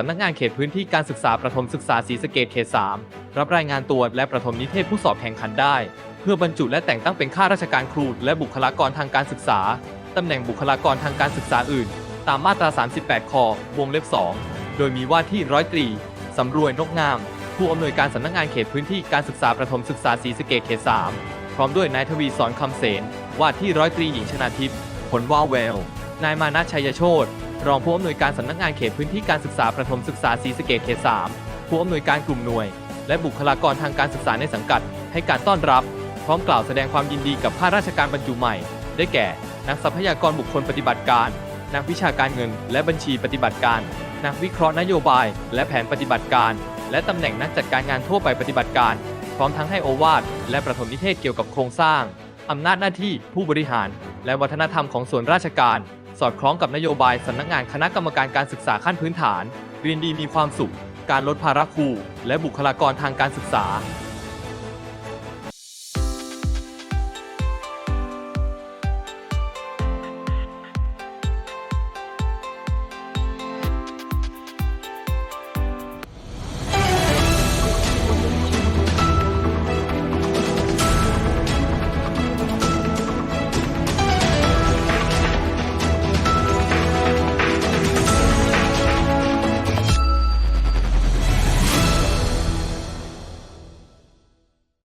สำนักงานเขตพื้นที่การศึกษาประถมศึกษาศรีสะเกดเขต 3 รับรายงานตัวและประถมนิเทศผู้สอบแข่งขันได้ เพื่อบรรจุและแต่งตั้งเป็นข้าราชการครูและบุคลากรทางการศึกษาตำแหน่งบุคลากรทางการศึกษาอื่น ตามมาตรา 38ควงเล็บ 2 โดยมีว่าที่ร้อยตรีสำรวยนกงาม ผู้อำนวยการสำนักงานเขตพื้นที่การศึกษาประถมศึกษาศรีสะเกดเขต 3 พร้อมด้วยนายทวีสอนคำเสนว่าที่ร้อยตรีหญิงชนาทิพย์ผลว่าแวว นายมานะชัยโชต รองผู้อำนวยการสำนักงานเขตพื้นที่การศึกษาประถมศึกษาศรีสะเกดเขต 3 ผู้อำนวยการกลุ่มหน่วย และบุคลากรทางการศึกษาในสังกัด ให้การต้อนรับ พร้อมกล่าวแสดงความยินดีกับข้าราชการบรรจุใหม่ ได้แก่นักทรัพยากรบุคคลปฏิบัติการ นักวิชาการเงิน และบัญชีปฏิบัติการ นักวิเคราะห์นโยบาย และแผนปฏิบัติการ และตำแหน่งนักจัดการงานทั่วไปปฏิบัติการ พร้อมทั้งให้โอวาทและประถมนิเทศเกี่ยวกับโครงสร้างอำนาจหน้าที่ผู้บริหาร และวัฒนธรรมของส่วนราชการ สอดคล้องกับนโยบายสำนักงานคณะกรรมการการศึกษาขั้นพื้นฐาน เรียนดีมีความสุข การลดภาระครูและบุคลากรทางการศึกษา